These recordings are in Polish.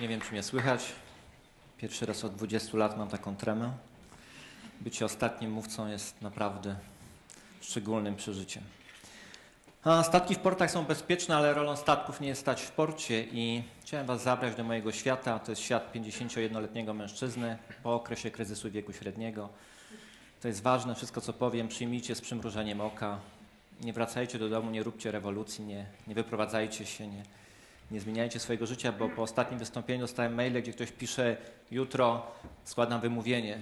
Nie wiem, czy mnie słychać. Pierwszy raz od 20 lat mam taką tremę. Bycie ostatnim mówcą jest naprawdę szczególnym przeżyciem. A statki w portach są bezpieczne, ale rolą statków nie jest stać w porcie i chciałem Was zabrać do mojego świata. To jest świat 51-letniego mężczyzny po okresie kryzysu wieku średniego. To jest ważne, wszystko co powiem przyjmijcie z przymrużeniem oka. Nie wracajcie do domu, nie róbcie rewolucji, nie, nie wyprowadzajcie się, nie, nie zmieniajcie swojego życia, bo po ostatnim wystąpieniu dostałem maile, gdzie ktoś pisze jutro składam wymówienie.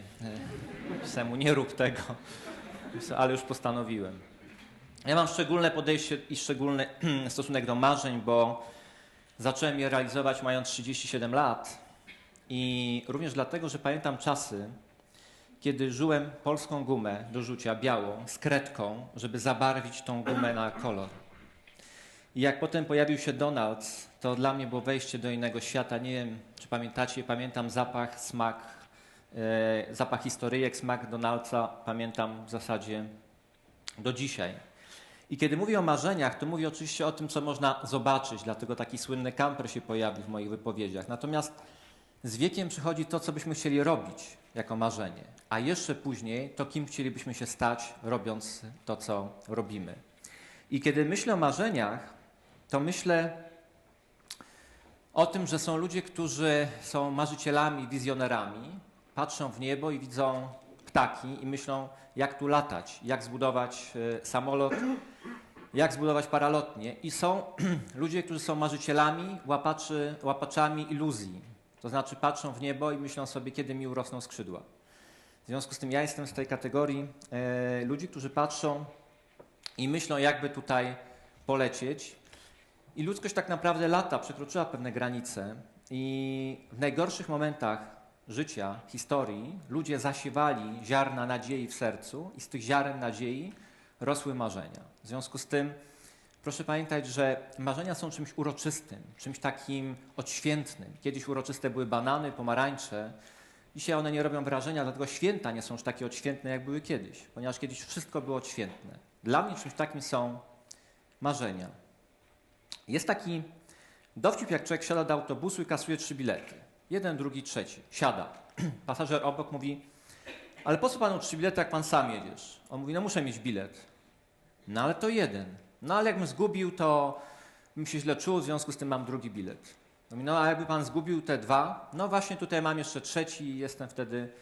Pisałem mu nie rób tego, ale już postanowiłem. Ja mam szczególne podejście i szczególny stosunek do marzeń, bo zacząłem je realizować mając 37 lat i również dlatego, że pamiętam czasy, kiedy żyłem polską gumę do rzucia białą z kredką, żeby zabarwić tą gumę na kolor. I jak potem pojawił się Donald, to dla mnie było wejście do innego świata. Nie wiem, czy pamiętacie, pamiętam zapach, smak, e, zapach historyjek, smak Donaldsa, pamiętam w zasadzie do dzisiaj. I kiedy mówię o marzeniach, to mówię oczywiście o tym, co można zobaczyć, dlatego taki słynny kamper się pojawi w moich wypowiedziach. Natomiast z wiekiem przychodzi to, co byśmy chcieli robić jako marzenie, a jeszcze później to, kim chcielibyśmy się stać, robiąc to, co robimy. I kiedy myślę o marzeniach, to myślę o tym, że są ludzie, którzy są marzycielami, wizjonerami, patrzą w niebo i widzą ptaki i myślą, jak tu latać, jak zbudować e, samolot, jak zbudować paralotnie. I są ludzie, którzy są marzycielami, łapaczy, łapaczami iluzji. To znaczy patrzą w niebo i myślą sobie, kiedy mi urosną skrzydła. W związku z tym ja jestem z tej kategorii e, ludzi, którzy patrzą i myślą, jakby tutaj polecieć. I ludzkość tak naprawdę lata przekroczyła pewne granice i w najgorszych momentach życia, historii, ludzie zasiewali ziarna nadziei w sercu i z tych ziaren nadziei rosły marzenia. W związku z tym proszę pamiętać, że marzenia są czymś uroczystym, czymś takim odświętnym. Kiedyś uroczyste były banany, pomarańcze. Dzisiaj one nie robią wrażenia, dlatego święta nie są już takie odświętne, jak były kiedyś, ponieważ kiedyś wszystko było odświętne. Dla mnie czymś takim są marzenia. Jest taki dowcip, jak człowiek siada do autobusu i kasuje trzy bilety. Jeden, drugi, trzeci. Siada. Pasażer obok mówi, ale po co panu trzy bilety, jak pan sam jedziesz? On mówi, no muszę mieć bilet. No ale to jeden. No ale jakbym zgubił, to bym się źle czuł, w związku z tym mam drugi bilet. No a jakby pan zgubił te dwa, no właśnie tutaj mam jeszcze trzeci i jestem wtedy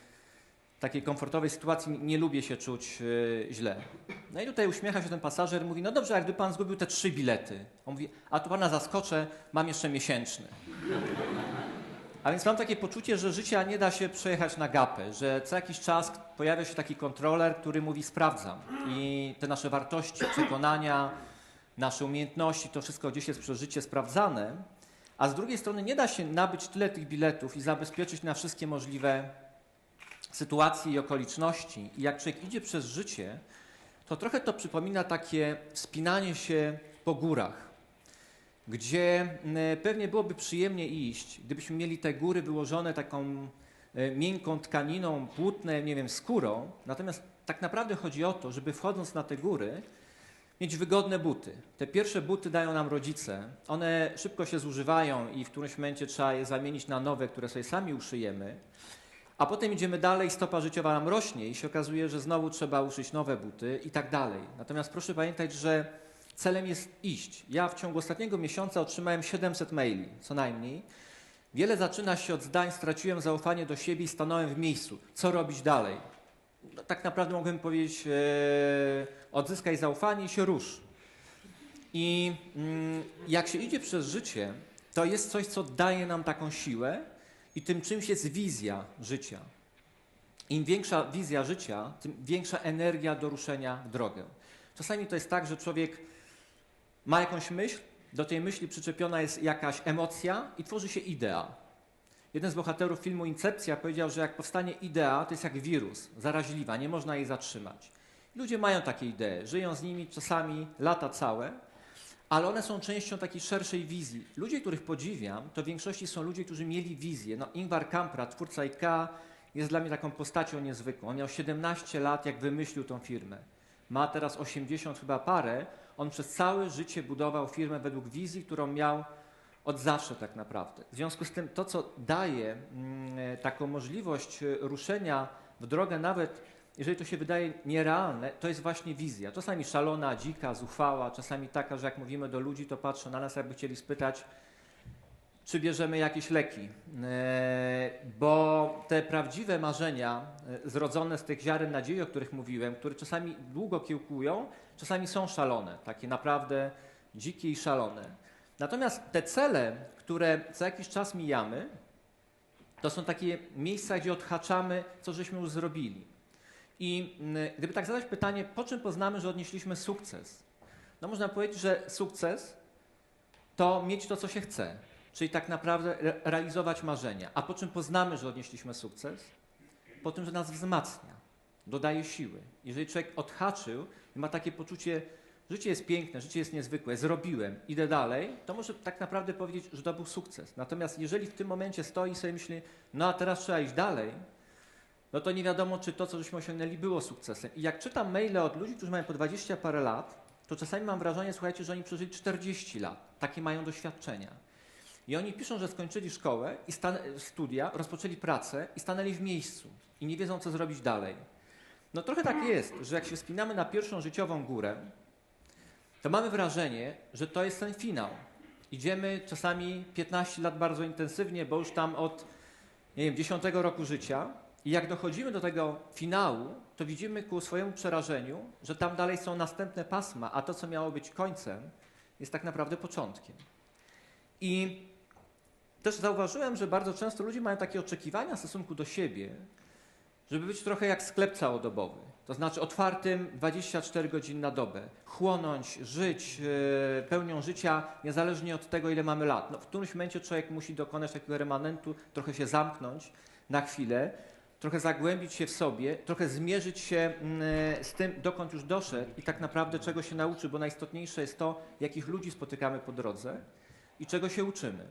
takiej komfortowej sytuacji, nie lubię się czuć yy, źle. No i tutaj uśmiecha się ten pasażer mówi, no dobrze, jakby pan zgubił te trzy bilety. On mówi, a tu pana zaskoczę, mam jeszcze miesięczny. A więc mam takie poczucie, że życia nie da się przejechać na gapę, że co jakiś czas pojawia się taki kontroler, który mówi sprawdzam. I te nasze wartości, przekonania, nasze umiejętności, to wszystko gdzieś jest przez życie sprawdzane. A z drugiej strony nie da się nabyć tyle tych biletów i zabezpieczyć na wszystkie możliwe sytuacje i okoliczności. I jak człowiek idzie przez życie, to trochę to przypomina takie wspinanie się po górach gdzie pewnie byłoby przyjemnie iść, gdybyśmy mieli te góry wyłożone taką e, miękką tkaniną, płótne, nie wiem, skórą. Natomiast tak naprawdę chodzi o to, żeby wchodząc na te góry, mieć wygodne buty. Te pierwsze buty dają nam rodzice. One szybko się zużywają i w którymś momencie trzeba je zamienić na nowe, które sobie sami uszyjemy. A potem idziemy dalej, stopa życiowa nam rośnie i się okazuje, że znowu trzeba uszyć nowe buty i tak dalej. Natomiast proszę pamiętać, że celem jest iść. Ja w ciągu ostatniego miesiąca otrzymałem 700 maili, co najmniej. Wiele zaczyna się od zdań, straciłem zaufanie do siebie i stanąłem w miejscu. Co robić dalej? No, tak naprawdę mogłem powiedzieć, e, odzyskaj zaufanie i się rusz. I mm, jak się idzie przez życie, to jest coś, co daje nam taką siłę i tym czymś jest wizja życia. Im większa wizja życia, tym większa energia do ruszenia w drogę. Czasami to jest tak, że człowiek ma jakąś myśl, do tej myśli przyczepiona jest jakaś emocja i tworzy się idea. Jeden z bohaterów filmu Incepcja powiedział, że jak powstanie idea, to jest jak wirus, zaraźliwa, nie można jej zatrzymać. Ludzie mają takie idee, żyją z nimi czasami lata całe, ale one są częścią takiej szerszej wizji. Ludzie, których podziwiam, to w większości są ludzie, którzy mieli wizję. No, Ingvar Kamprad, twórca IKEA, jest dla mnie taką postacią niezwykłą. On miał 17 lat, jak wymyślił tą firmę. Ma teraz 80 chyba parę, on przez całe życie budował firmę według wizji, którą miał Od zawsze tak naprawdę. W związku z tym to, co daje mm, taką możliwość e, ruszenia w drogę, nawet jeżeli to się wydaje nierealne, to jest właśnie wizja. Czasami szalona, dzika, zuchwała, czasami taka, że jak mówimy do ludzi, to patrzą na nas, jakby chcieli spytać, czy bierzemy jakieś leki. E, bo te prawdziwe marzenia, e, zrodzone z tych ziaren nadziei, o których mówiłem, które czasami długo kiełkują, czasami są szalone, takie naprawdę dzikie i szalone. Natomiast te cele, które co jakiś czas mijamy, to są takie miejsca, gdzie odhaczamy, co żeśmy już zrobili. I mm, gdyby tak zadać pytanie, po czym poznamy, że odnieśliśmy sukces? No można powiedzieć, że sukces to mieć to, co się chce, czyli tak naprawdę realizować marzenia. A po czym poznamy, że odnieśliśmy sukces? Po tym, że nas wzmacnia, dodaje siły. Jeżeli człowiek odhaczył i ma takie poczucie, życie jest piękne, życie jest niezwykłe, zrobiłem, idę dalej, to może tak naprawdę powiedzieć, że to był sukces. Natomiast jeżeli w tym momencie stoi i sobie myśli, no a teraz trzeba iść dalej, no to nie wiadomo, czy to, co żeśmy osiągnęli, było sukcesem. I jak czytam maile od ludzi, którzy mają po 20 parę lat, to czasami mam wrażenie, słuchajcie, że oni przeżyli 40 lat. Takie mają doświadczenia. I oni piszą, że skończyli szkołę i studia, rozpoczęli pracę i stanęli w miejscu i nie wiedzą, co zrobić dalej. No trochę tak jest, że jak się wspinamy na pierwszą życiową górę, to mamy wrażenie, że to jest ten finał. Idziemy czasami 15 lat bardzo intensywnie, bo już tam od nie wiem, 10 roku życia i jak dochodzimy do tego finału, to widzimy ku swojemu przerażeniu, że tam dalej są następne pasma, a to, co miało być końcem, jest tak naprawdę początkiem. I też zauważyłem, że bardzo często ludzie mają takie oczekiwania w stosunku do siebie, żeby być trochę jak sklep całodobowy. To znaczy otwartym 24 godziny na dobę. Chłonąć, żyć yy, pełnią życia niezależnie od tego, ile mamy lat. No, w którymś momencie człowiek musi dokonać takiego remanentu, trochę się zamknąć na chwilę, trochę zagłębić się w sobie, trochę zmierzyć się yy, z tym, dokąd już doszedł i tak naprawdę czego się nauczy, bo najistotniejsze jest to, jakich ludzi spotykamy po drodze i czego się uczymy.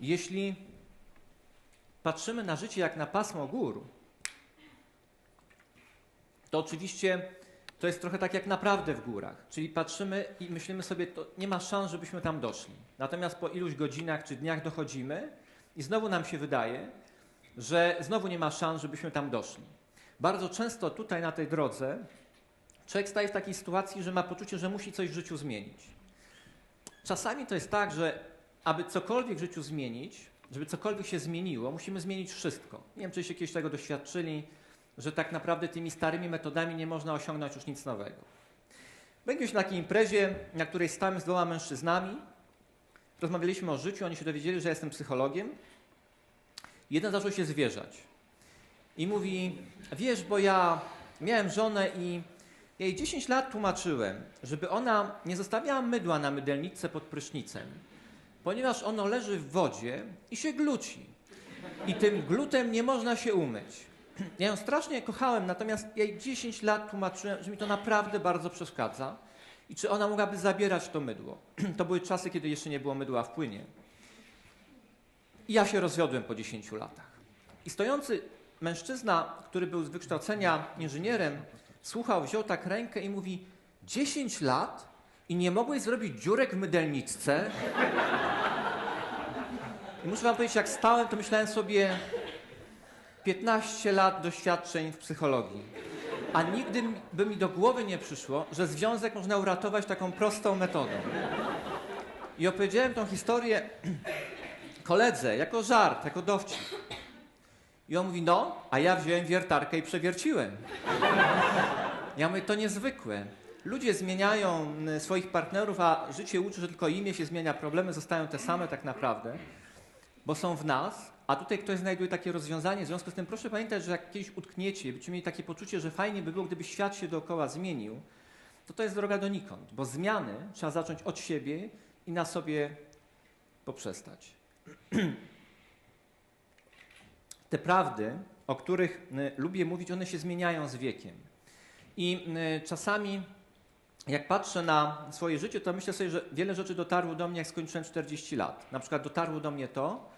Jeśli patrzymy na życie jak na pasmo gór, to oczywiście to jest trochę tak jak naprawdę w górach. Czyli patrzymy i myślimy sobie, to nie ma szans, żebyśmy tam doszli. Natomiast po iluś godzinach czy dniach dochodzimy i znowu nam się wydaje, że znowu nie ma szans, żebyśmy tam doszli. Bardzo często tutaj na tej drodze człowiek staje w takiej sytuacji, że ma poczucie, że musi coś w życiu zmienić. Czasami to jest tak, że aby cokolwiek w życiu zmienić, żeby cokolwiek się zmieniło, musimy zmienić wszystko. Nie wiem, czy się kiedyś tego doświadczyli, że tak naprawdę tymi starymi metodami nie można osiągnąć już nic nowego. Byłem na takiej imprezie, na której stałem z dwoma mężczyznami. Rozmawialiśmy o życiu, oni się dowiedzieli, że jestem psychologiem. Jeden zaczął się zwierzać. I mówi, wiesz, bo ja miałem żonę i jej 10 lat tłumaczyłem, żeby ona nie zostawiała mydła na mydelnicy pod prysznicem, ponieważ ono leży w wodzie i się gluci. I tym glutem nie można się umyć. Ja ją strasznie kochałem, natomiast jej 10 lat tłumaczyłem, że mi to naprawdę bardzo przeszkadza i czy ona mogłaby zabierać to mydło. To były czasy, kiedy jeszcze nie było mydła w płynie. I ja się rozwiodłem po 10 latach. I stojący mężczyzna, który był z wykształcenia inżynierem, słuchał, wziął tak rękę i mówi: 10 lat i nie mogłeś zrobić dziurek w mydelniczce? I muszę wam powiedzieć, jak stałem, to myślałem sobie 15 lat doświadczeń w psychologii. A nigdy by mi do głowy nie przyszło, że związek można uratować taką prostą metodą. I opowiedziałem tą historię koledze jako żart, jako dowcip. I on mówi, no, a ja wziąłem wiertarkę i przewierciłem. Ja mówię, to niezwykłe. Ludzie zmieniają swoich partnerów, a życie uczy, że tylko imię się zmienia, problemy zostają te same tak naprawdę, bo są w nas, a tutaj ktoś znajduje takie rozwiązanie. W związku z tym proszę pamiętać, że jak kiedyś utkniecie, będziecie mieli takie poczucie, że fajnie by było, gdyby świat się dookoła zmienił, to to jest droga donikąd, bo zmiany trzeba zacząć od siebie i na sobie poprzestać. Te prawdy, o których lubię mówić, one się zmieniają z wiekiem. I czasami jak patrzę na swoje życie, to myślę sobie, że wiele rzeczy dotarło do mnie, jak skończyłem 40 lat. Na przykład dotarło do mnie to,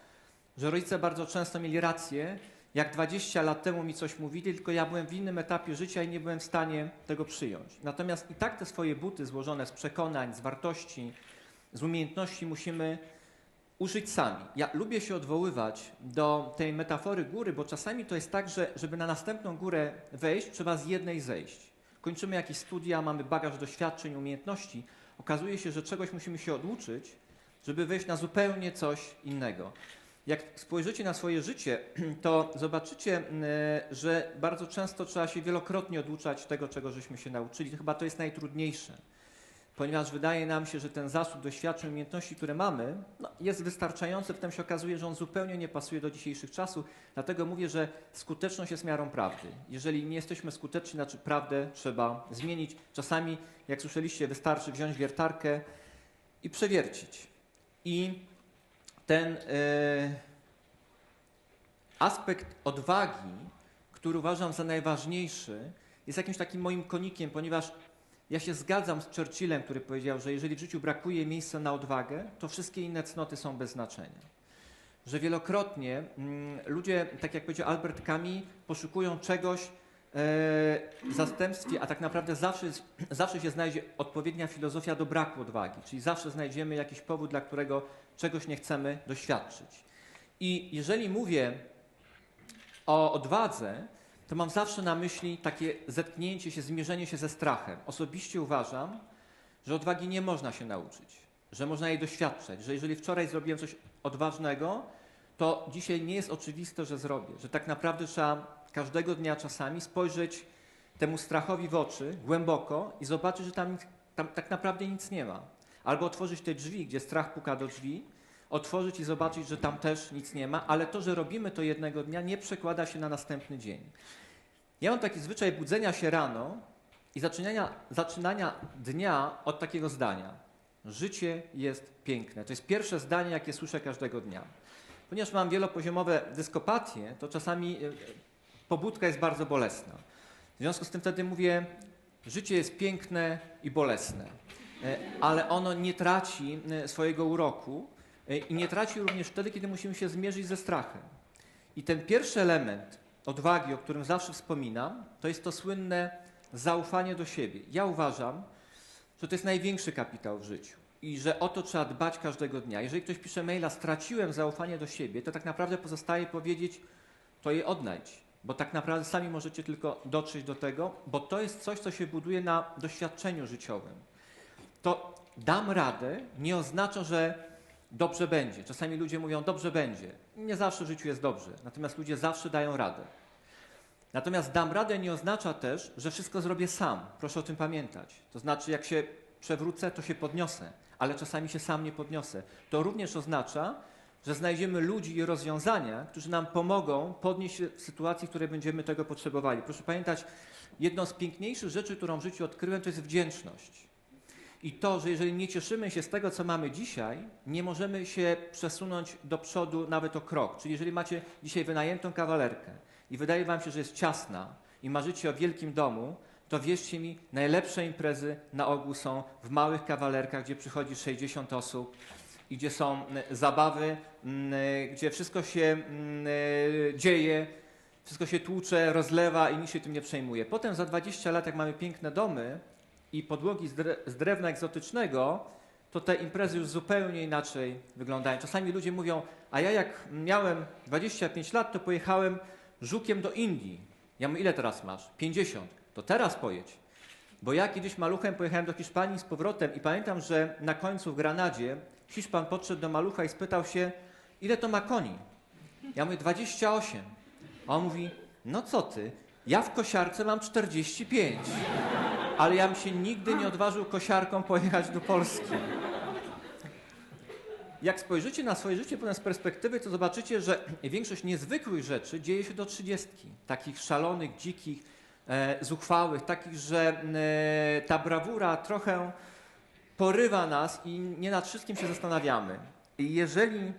że rodzice bardzo często mieli rację, jak 20 lat temu mi coś mówili, tylko ja byłem w innym etapie życia i nie byłem w stanie tego przyjąć. Natomiast i tak te swoje buty złożone z przekonań, z wartości, z umiejętności musimy użyć sami. Ja lubię się odwoływać do tej metafory góry, bo czasami to jest tak, że żeby na następną górę wejść, trzeba z jednej zejść. Kończymy jakieś studia, mamy bagaż doświadczeń, umiejętności. Okazuje się, że czegoś musimy się oduczyć, żeby wejść na zupełnie coś innego. Jak spojrzycie na swoje życie, to zobaczycie, y, że bardzo często trzeba się wielokrotnie oduczać tego, czego żeśmy się nauczyli. Chyba to jest najtrudniejsze ponieważ wydaje nam się, że ten zasób doświadczeń, umiejętności, które mamy, no, jest wystarczający, potem się okazuje, że on zupełnie nie pasuje do dzisiejszych czasów. Dlatego mówię, że skuteczność jest miarą prawdy. Jeżeli nie jesteśmy skuteczni, znaczy prawdę trzeba zmienić. Czasami, jak słyszeliście, wystarczy wziąć wiertarkę i przewiercić. I ten e, aspekt odwagi, który uważam za najważniejszy, jest jakimś takim moim konikiem, ponieważ ja się zgadzam z Churchillem, który powiedział, że jeżeli w życiu brakuje miejsca na odwagę, to wszystkie inne cnoty są bez znaczenia. Że wielokrotnie mm, ludzie, tak jak powiedział Albert Camus, poszukują czegoś e, w zastępstwie, a tak naprawdę zawsze, zawsze się znajdzie odpowiednia filozofia do braku odwagi, czyli zawsze znajdziemy jakiś powód, dla którego czegoś nie chcemy doświadczyć. I jeżeli mówię o odwadze, to mam zawsze na myśli takie zetknięcie się, zmierzenie się ze strachem. Osobiście uważam, że odwagi nie można się nauczyć, że można jej doświadczać, że jeżeli wczoraj zrobiłem coś odważnego, to dzisiaj nie jest oczywiste, że zrobię, że tak naprawdę trzeba każdego dnia czasami spojrzeć temu strachowi w oczy głęboko i zobaczyć, że tam, tam tak naprawdę nic nie ma. Albo otworzyć te drzwi, gdzie strach puka do drzwi otworzyć i zobaczyć, że tam też nic nie ma, ale to, że robimy to jednego dnia, nie przekłada się na następny dzień. Ja mam taki zwyczaj budzenia się rano i zaczynania, zaczynania dnia od takiego zdania. Życie jest piękne. To jest pierwsze zdanie, jakie słyszę każdego dnia. Ponieważ mam wielopoziomowe dyskopatię, to czasami e, pobudka jest bardzo bolesna. W związku z tym wtedy mówię, życie jest piękne i bolesne, e, ale ono nie traci e, swojego uroku, i nie traci również wtedy, kiedy musimy się zmierzyć ze strachem. I ten pierwszy element odwagi, o którym zawsze wspominam, to jest to słynne zaufanie do siebie. Ja uważam, że to jest największy kapitał w życiu i że o to trzeba dbać każdego dnia. Jeżeli ktoś pisze maila, straciłem zaufanie do siebie, to tak naprawdę pozostaje powiedzieć, to je odnajdź, bo tak naprawdę sami możecie tylko dotrzeć do tego, bo to jest coś, co się buduje na doświadczeniu życiowym. To dam radę nie oznacza, że dobrze będzie. Czasami ludzie mówią, dobrze będzie. Nie zawsze w życiu jest dobrze, natomiast ludzie zawsze dają radę. Natomiast dam radę nie oznacza też, że wszystko zrobię sam. Proszę o tym pamiętać. To znaczy, jak się przewrócę, to się podniosę, ale czasami się sam nie podniosę. To również oznacza, że znajdziemy ludzi i rozwiązania, którzy nam pomogą podnieść się w sytuacji, w której będziemy tego potrzebowali. Proszę pamiętać, jedną z piękniejszych rzeczy, którą w życiu odkryłem, to jest wdzięczność i to, że jeżeli nie cieszymy się z tego, co mamy dzisiaj, nie możemy się przesunąć do przodu nawet o krok. Czyli jeżeli macie dzisiaj wynajętą kawalerkę i wydaje wam się, że jest ciasna i marzycie o wielkim domu, to wierzcie mi, najlepsze imprezy na ogół są w małych kawalerkach, gdzie przychodzi 60 osób i gdzie są zabawy, gdzie wszystko się dzieje, wszystko się tłucze, rozlewa i nikt się tym nie przejmuje. Potem za 20 lat, jak mamy piękne domy, i podłogi z drewna egzotycznego, to te imprezy już zupełnie inaczej wyglądają. Czasami ludzie mówią, a ja jak miałem 25 lat, to pojechałem żukiem do Indii. Ja mówię, ile teraz masz? 50. To teraz pojedź. Bo ja kiedyś maluchem pojechałem do Hiszpanii z powrotem i pamiętam, że na końcu w Granadzie Hiszpan podszedł do malucha i spytał się, ile to ma koni? Ja mówię, 28. A on mówi, no co ty, ja w kosiarce mam 45 ale ja bym się nigdy nie odważył kosiarką pojechać do Polski. Jak spojrzycie na swoje życie potem z perspektywy, to zobaczycie, że większość niezwykłych rzeczy dzieje się do trzydziestki. Takich szalonych, dzikich, e, zuchwałych, takich, że e, ta brawura trochę porywa nas i nie nad wszystkim się zastanawiamy. I jeżeli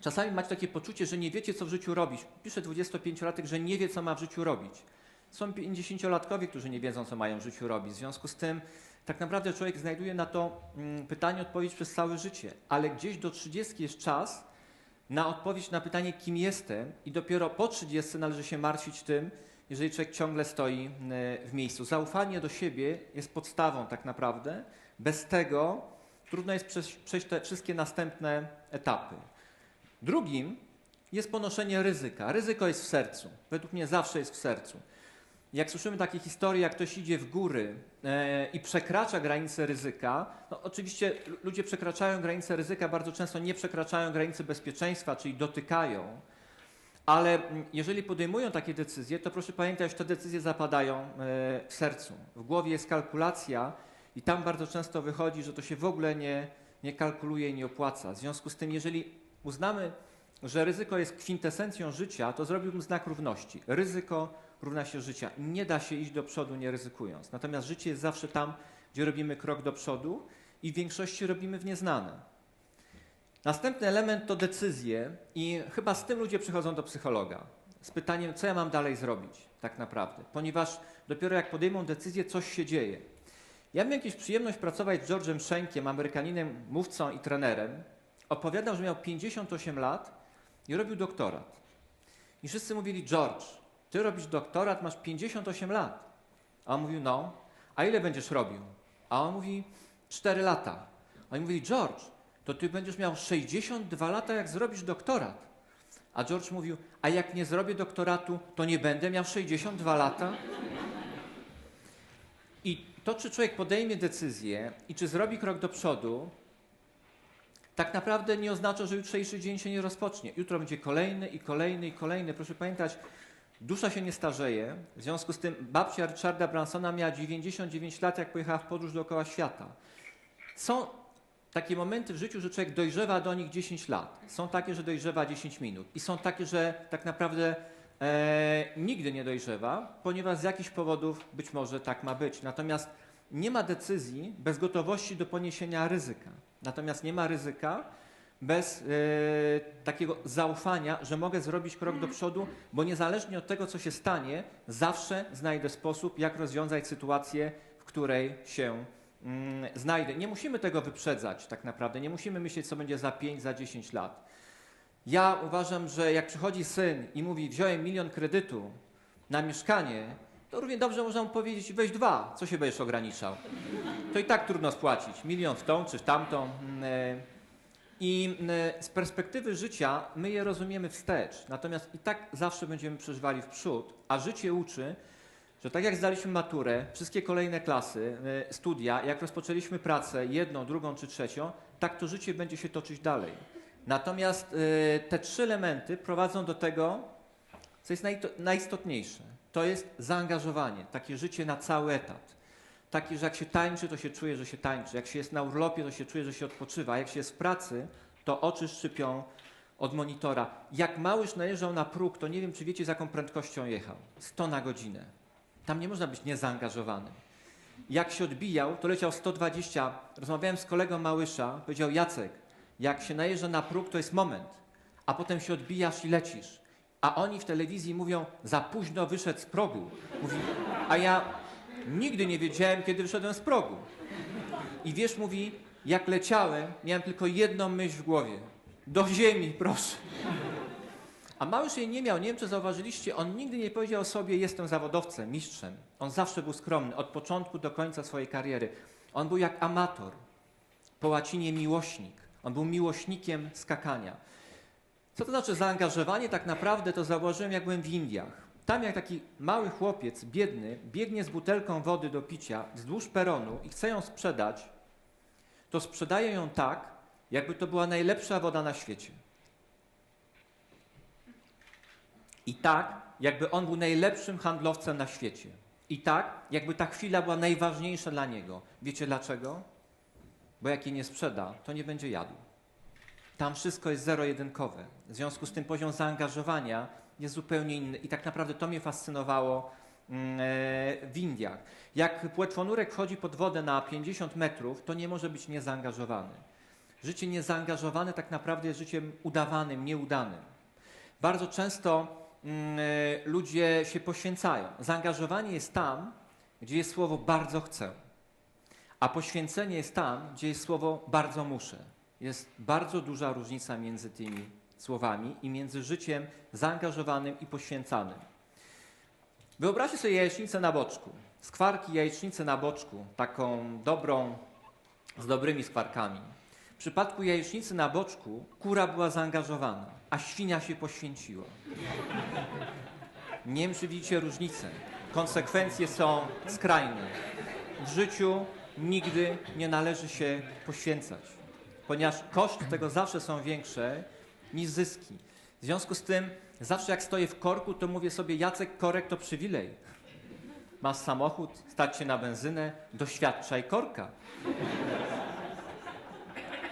czasami macie takie poczucie, że nie wiecie, co w życiu robić, pisze 25-latek, że nie wie, co ma w życiu robić – są 50-latkowie, którzy nie wiedzą, co mają w życiu robić. W związku z tym tak naprawdę człowiek znajduje na to mm, pytanie odpowiedź przez całe życie, ale gdzieś do 30 jest czas na odpowiedź na pytanie, kim jestem i dopiero po 30 należy się martwić tym, jeżeli człowiek ciągle stoi w miejscu. Zaufanie do siebie jest podstawą tak naprawdę. Bez tego Trudno jest przejść te wszystkie następne etapy. Drugim jest ponoszenie ryzyka. Ryzyko jest w sercu. Według mnie zawsze jest w sercu. Jak słyszymy takie historie, jak ktoś idzie w góry e, i przekracza granice ryzyka, no oczywiście lu- ludzie przekraczają granice ryzyka, bardzo często nie przekraczają granicy bezpieczeństwa, czyli dotykają, ale mm, jeżeli podejmują takie decyzje, to proszę pamiętać, że te decyzje zapadają e, w sercu. W głowie jest kalkulacja i tam bardzo często wychodzi, że to się w ogóle nie, nie kalkuluje i nie opłaca. W związku z tym, jeżeli uznamy, że ryzyko jest kwintesencją życia, to zrobiłbym znak równości. Ryzyko równa się życia. Nie da się iść do przodu nie ryzykując. Natomiast życie jest zawsze tam, gdzie robimy krok do przodu i w większości robimy w nieznane. Następny element to decyzje i chyba z tym ludzie przychodzą do psychologa. Z pytaniem, co ja mam dalej zrobić tak naprawdę. Ponieważ dopiero jak podejmą decyzję, coś się dzieje. Ja miałem jakąś przyjemność pracować z George'em Schenkiem, Amerykaninem, mówcą i trenerem. Opowiadał, że miał 58 lat i robił doktorat. I wszyscy mówili, George, ty robisz doktorat, masz 58 lat. A on mówił, no, a ile będziesz robił? A on mówi, 4 lata. A oni mówili, George, to ty będziesz miał 62 lata, jak zrobisz doktorat. A George mówił, a jak nie zrobię doktoratu, to nie będę miał 62 lata? I to, czy człowiek podejmie decyzję i czy zrobi krok do przodu, tak naprawdę nie oznacza, że jutrzejszy dzień się nie rozpocznie. Jutro będzie kolejny i kolejny i kolejny. Proszę pamiętać, dusza się nie starzeje. W związku z tym babcia Richarda Bransona miała 99 lat, jak pojechała w podróż dookoła świata. Są takie momenty w życiu, że człowiek dojrzewa do nich 10 lat. Są takie, że dojrzewa 10 minut. I są takie, że tak naprawdę e, nigdy nie dojrzewa, ponieważ z jakichś powodów być może tak ma być. Natomiast nie ma decyzji bez gotowości do poniesienia ryzyka. Natomiast nie ma ryzyka bez e, takiego zaufania, że mogę zrobić krok do przodu, bo niezależnie od tego, co się stanie, zawsze znajdę sposób, jak rozwiązać sytuację, w której się mm, znajdę. Nie musimy tego wyprzedzać tak naprawdę, nie musimy myśleć, co będzie za 5, za 10 lat. Ja uważam, że jak przychodzi syn i mówi, wziąłem milion kredytu na mieszkanie, to równie dobrze można mu powiedzieć, weź dwa, co się będziesz ograniczał. To i tak trudno spłacić, milion w tą czy w tamtą. e, I z perspektywy życia my je rozumiemy wstecz, natomiast i tak zawsze będziemy przeżywali w przód, a życie uczy, że tak jak zdaliśmy maturę, wszystkie kolejne klasy, studia, jak rozpoczęliśmy pracę, jedną, drugą czy trzecią, tak to życie będzie się toczyć dalej. Natomiast e, te trzy elementy prowadzą do tego, co jest najistotniejsze. To jest zaangażowanie, takie życie na cały etat. Takie, że jak się tańczy, to się czuje, że się tańczy. Jak się jest na urlopie, to się czuje, że się odpoczywa. Jak się jest w pracy, to oczy szczypią od monitora. Jak małyż najeżdżał na próg, to nie wiem, czy wiecie, z jaką prędkością jechał. 100 na godzinę. Tam nie można być niezaangażowanym. Jak się odbijał, to leciał 120. Rozmawiałem z kolegą Małysza, powiedział Jacek, jak się najeżdża na próg, to jest moment, a potem się odbijasz i lecisz. A oni w telewizji mówią, za późno wyszedł z progu. Mówi, a ja nigdy nie wiedziałem, kiedy wyszedłem z progu. I wiesz, mówi, jak leciałem, miałem tylko jedną myśl w głowie. Do ziemi, proszę. A Małysz jej nie miał. Nie wiem, czy zauważyliście, on nigdy nie powiedział o sobie, jestem zawodowcem, mistrzem. On zawsze był skromny, od początku do końca swojej kariery. On był jak amator, po łacinie miłośnik. On był miłośnikiem skakania. Co to znaczy zaangażowanie? Tak naprawdę to zauważyłem, jak byłem w Indiach. Tam jak taki mały chłopiec, biedny, biegnie z butelką wody do picia wzdłuż peronu i chce ją sprzedać, to sprzedaje ją tak, jakby to była najlepsza woda na świecie. I tak, jakby on był najlepszym handlowcem na świecie. I tak, jakby ta chwila była najważniejsza dla niego. Wiecie dlaczego? Bo jak jej nie sprzeda, to nie będzie jadł. Tam wszystko jest zero-jedynkowe. W związku z tym poziom zaangażowania jest zupełnie inny. I tak naprawdę to mnie fascynowało mm, e, w Indiach. Jak płetwonurek wchodzi pod wodę na 50 metrów, to nie może być niezaangażowany. Życie niezaangażowane tak naprawdę jest życiem udawanym, nieudanym. Bardzo często mm, e, ludzie się poświęcają. Zaangażowanie jest tam, gdzie jest słowo bardzo chcę, a poświęcenie jest tam, gdzie jest słowo bardzo muszę. Jest bardzo duża różnica między tymi słowami i między życiem zaangażowanym i poświęcanym. Wyobraźcie sobie jajecznicę na boczku. Skwarki jajecznicę na boczku, taką dobrą, z dobrymi skwarkami. W przypadku jajecznicy na boczku kura była zaangażowana, a świnia się poświęciła. Nie wiem, czy widzicie różnicę. Konsekwencje są skrajne. W życiu nigdy nie należy się poświęcać, ponieważ koszty tego zawsze są większe niż zyski. W związku z tym, zawsze jak stoję w korku, to mówię sobie, Jacek, korek to przywilej. Masz samochód, stać się na benzynę, doświadczaj korka.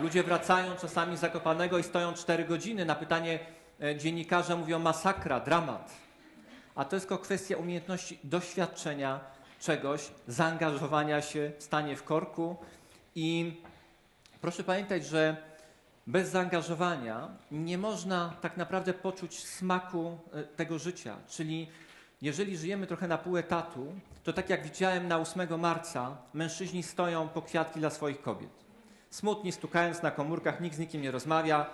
Ludzie wracają czasami z Zakopanego i stoją 4 godziny. Na pytanie e, dziennikarza mówią masakra, dramat. A to jest tylko kwestia umiejętności doświadczenia czegoś, zaangażowania się stanie w korku. I proszę pamiętać, że bez zaangażowania nie można tak naprawdę poczuć smaku e, tego życia. Czyli jeżeli żyjemy trochę na pół etatu, to tak jak widziałem na 8 marca, mężczyźni stoją po kwiatki dla swoich kobiet. Smutni, stukając na komórkach, nikt z nikim nie rozmawia.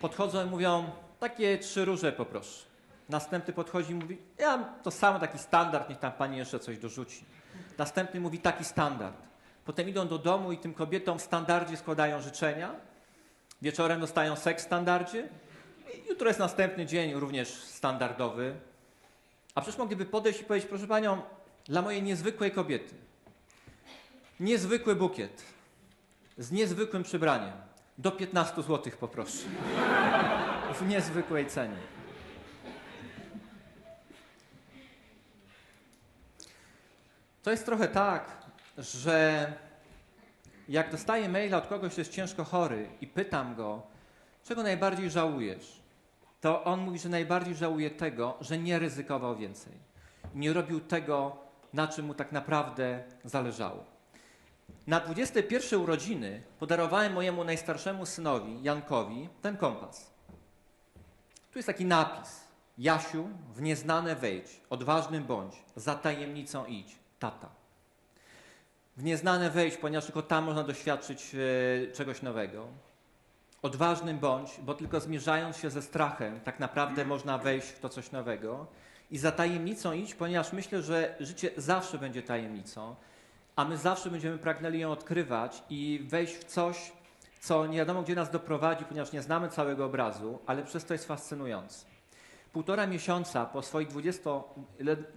Podchodzą i mówią, takie trzy róże poproszę. Następny podchodzi i mówi, ja to samo, taki standard, niech tam pani jeszcze coś dorzuci. Następny mówi, taki standard. Potem idą do domu i tym kobietom w standardzie składają życzenia. Wieczorem dostają seks w standardzie. Jutro jest następny dzień, również standardowy. A przecież mogliby podejść i powiedzieć, proszę panią, dla mojej niezwykłej kobiety, niezwykły bukiet z niezwykłym przybraniem. Do 15 zł poproszę. W niezwykłej cenie. To jest trochę tak, że jak dostaję maila od kogoś, kto jest ciężko chory i pytam go, czego najbardziej żałujesz, to on mówi, że najbardziej żałuje tego, że nie ryzykował więcej. Nie robił tego, na czym mu tak naprawdę zależało. Na 21 urodziny podarowałem mojemu najstarszemu synowi, Jankowi, ten kompas. Tu jest taki napis. Jasiu, w nieznane wejdź, odważnym bądź, za tajemnicą idź, tata. W nieznane wejdź, ponieważ tylko tam można doświadczyć e, czegoś nowego. Odważnym bądź, bo tylko zmierzając się ze strachem, tak naprawdę można wejść w to coś nowego. I za tajemnicą idź, ponieważ myślę, że życie zawsze będzie tajemnicą, a my zawsze będziemy pragnęli ją odkrywać i wejść w coś, co nie wiadomo gdzie nas doprowadzi, ponieważ nie znamy całego obrazu, ale przez to jest fascynujące. Półtora miesiąca po swoich 20,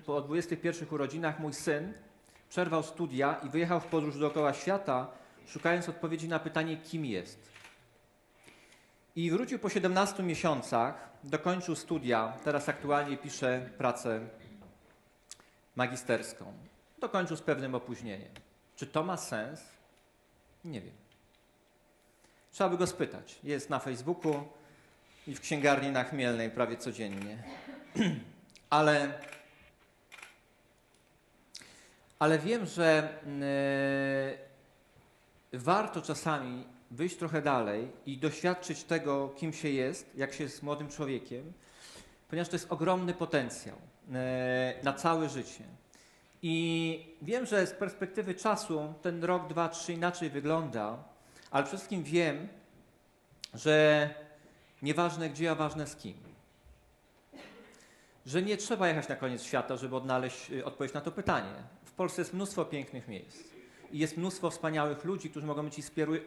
po 21 urodzinach mój syn przerwał studia i wyjechał w podróż dookoła świata, szukając odpowiedzi na pytanie, kim jest. I wrócił po 17 miesiącach, dokończył studia, teraz aktualnie pisze pracę magisterską. Dokończył z pewnym opóźnieniem. Czy to ma sens? Nie wiem. Trzeba by go spytać. Jest na Facebooku i w księgarni na Chmielnej prawie codziennie. ale, ale wiem, że yy, warto czasami wyjść trochę dalej i doświadczyć tego, kim się jest, jak się jest młodym człowiekiem, ponieważ to jest ogromny potencjał yy, na całe życie. I wiem, że z perspektywy czasu ten rok, dwa, trzy inaczej wygląda, ale przede wszystkim wiem, że nieważne gdzie, a ważne z kim. Że nie trzeba jechać na koniec świata, żeby odnaleźć y, odpowiedź na to pytanie. Polsce jest mnóstwo pięknych miejsc i jest mnóstwo wspaniałych ludzi, którzy mogą być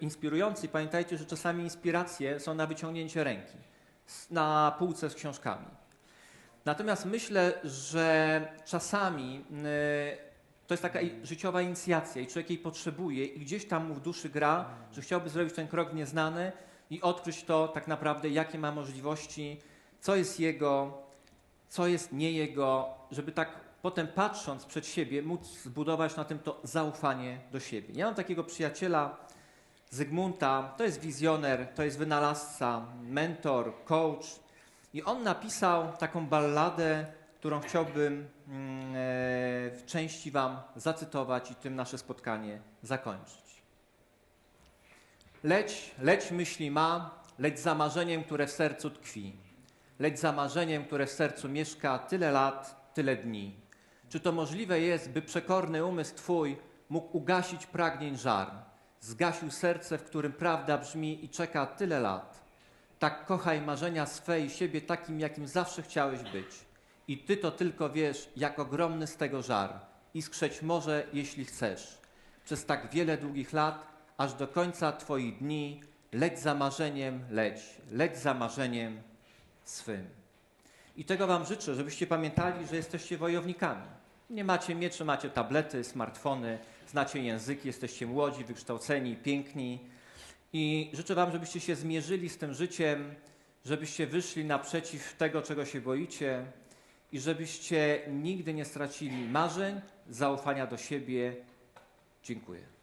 inspirujący. Pamiętajcie, że czasami inspiracje są na wyciągnięcie ręki, na półce z książkami. Natomiast myślę, że czasami y, to jest taka życiowa inicjacja i człowiek jej potrzebuje i gdzieś tam mu w duszy gra, że chciałby zrobić ten krok nieznany i odkryć to tak naprawdę, jakie ma możliwości, co jest jego, co jest nie jego, żeby tak potem patrząc przed siebie móc zbudować na tym to zaufanie do siebie. Ja mam takiego przyjaciela Zygmunta, to jest wizjoner, to jest wynalazca, mentor, coach i on napisał taką balladę, którą chciałbym mm, e, w części Wam zacytować i tym nasze spotkanie zakończyć. Leć, leć myśli ma, leć za marzeniem, które w sercu tkwi. Leć za marzeniem, które w sercu mieszka tyle lat, tyle dni. Czy to możliwe jest, by przekorny umysł Twój mógł ugasić pragnień żar? Zgasił serce, w którym prawda brzmi i czeka tyle lat. Tak kochaj marzenia swe i siebie takim, jakim zawsze chciałeś być. I Ty to tylko wiesz, jak ogromny z tego żar. Iskrzeć może, jeśli chcesz. Przez tak wiele długich lat aż do końca Twoich dni. Leć za marzeniem, leć, leć za marzeniem swym. I tego Wam życzę, żebyście pamiętali, że jesteście wojownikami. Nie macie mieczy, macie tablety, smartfony, znacie języki, jesteście młodzi, wykształceni, piękni. I życzę Wam, żebyście się zmierzyli z tym życiem, żebyście wyszli naprzeciw tego, czego się boicie i żebyście nigdy nie stracili marzeń, zaufania do siebie. Dziękuję.